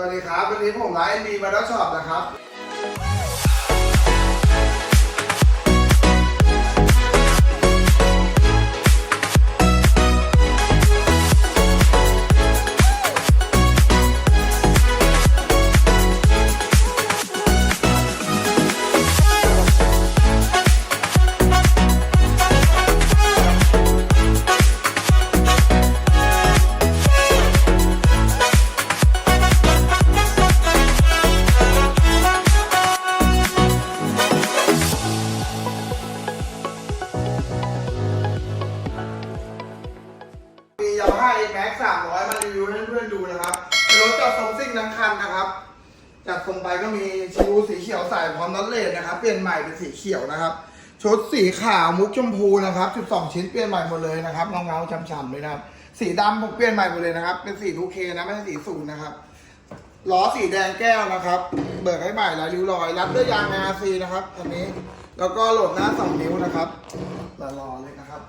สวัสดีครับ วันนี้ผมไลฟ์มีมาด้ช็อปนะครับ มียามาฮ่แม็กสามร้อยมารีวิวให้เพื่อนๆดูนะครับเป็นรถจอดทรงซิ่งทั้งคันนะครับจากทรงไปก็มีชิวสีเขียวใส่พร้อมน็อตเลสนะครับ เปลี่ยนใหม่เป็นสีเขียวนะครับชุดสีขาวมุกชมพูนะครับ 12 ชิ้นเปลี่ยนใหม่หมดเลยนะครับเงาเงาๆช้ำๆเลยนะครับ สีดำผมเปลี่ยนใหม่หมดเลยนะครับ เป็นสีทูเคนะไม่ใช่สีศูนนะครับล้อสีแดงแก้วนะครับ เบิกให้ใหม่ลายริ้วรอย รับด้วยยางอาซีนะครับอันนี้ แล้วก็โหลดหน้าสองนิ้วนะครับรอๆเลยนะครับ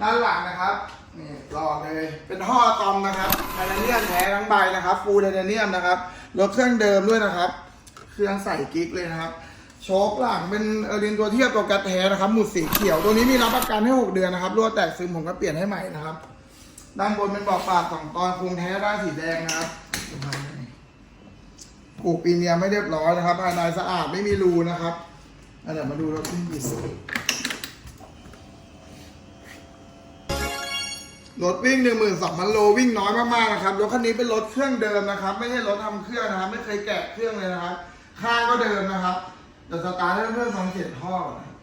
ด้านหลังนะครับนี่รอเลย เป็นท่ออะตอมนะครับไทเทเนียมแท้ทั้งใบนะครับ ฟูลไทเทเนียมนะครับรถเครื่องเดิมด้วยนะครับ เครื่องใส่กิ๊กเลยนะครับโชคหลังเป็นเอร์ลินตัวเทียบตัวกัดแทนะครับหมุดสีเขียวตัวนี้มีรับประกันให้ 6 เดือนนะครับรั่วแตกซึมผมก็เปลี่ยนให้ใหม่นะครับ ด้านบนเป็นบอกปากสองตอนโคงแท้ด้านสีแดงนะครับผูกปีเนียไม่เรียบร้อยนะครับภายในสะอาดไม่มีรูนะครับ อะเดี๋ยวมาดูรถที่ดีสุดรถวิ่ง12,000โลวิ่งน้อยมากๆนะครับรถคันนี้เป็นรถเครื่องเดิมนะครับ ไม่ใช่รถทำเครื่องนะครับ ไม่เคยแกะเครื่องเลยนะครับข้างก็เดิมนะครับเดี๋ยวสตาร์ทให้เพื่อนๆฟังเสียงท่ออนนะครับ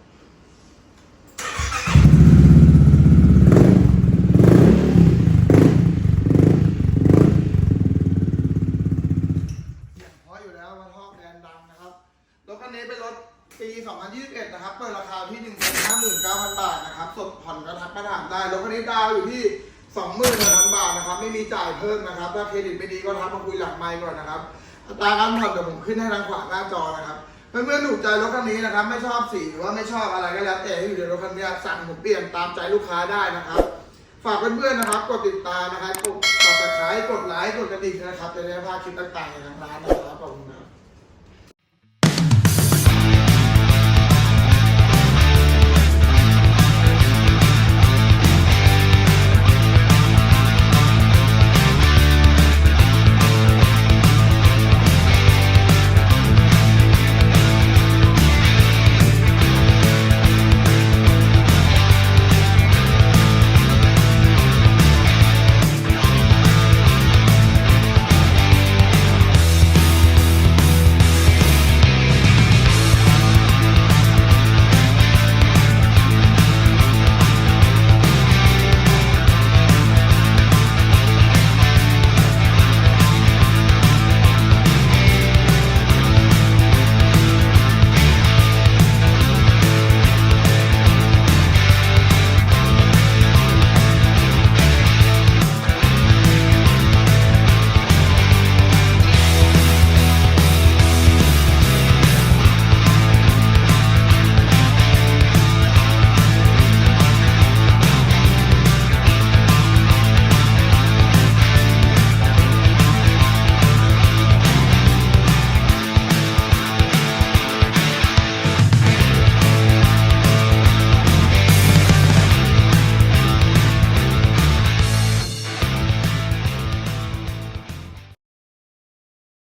เสียงพราะอยู่แล้วว่าท่อแด์ดังนะครับรถคันนี้เป็นรถ ปี 2021 นะครับ เปิดราคาที่ 159,000 บาทนะครับ สดผ่อนกระทับกระถางได้รถคันนี้ดาวอยู่ที่21,000 บาทนะครับ ไม่มีจ่ายเพิ่มนะครับ ถ้าเครดิตไม่ดีก็ทักมาคุยหลังไมค์ก่อนนะครับ อัตราการผ่อนเดี๋ยวผมขึ้นให้ทางขวาหน้าจอนะครับ เพื่อนๆถูกใจรถคันนี้นะครับ ไม่ชอบสีหรือว่าไม่ชอบอะไรก็แล้วแต่ที่อยู่ในรถคันนี้สั่งผมเปลี่ยนตามใจลูกค้าได้นะครับ ฝากเพื่อนๆนะครับ กดติดตามนะครับ กด subscribe กดไลค์ กดกระดิ่งนะครับ จะได้ไม่พลาดคลิปต่างๆในทางร้านนะครับ ขอบคุณครับ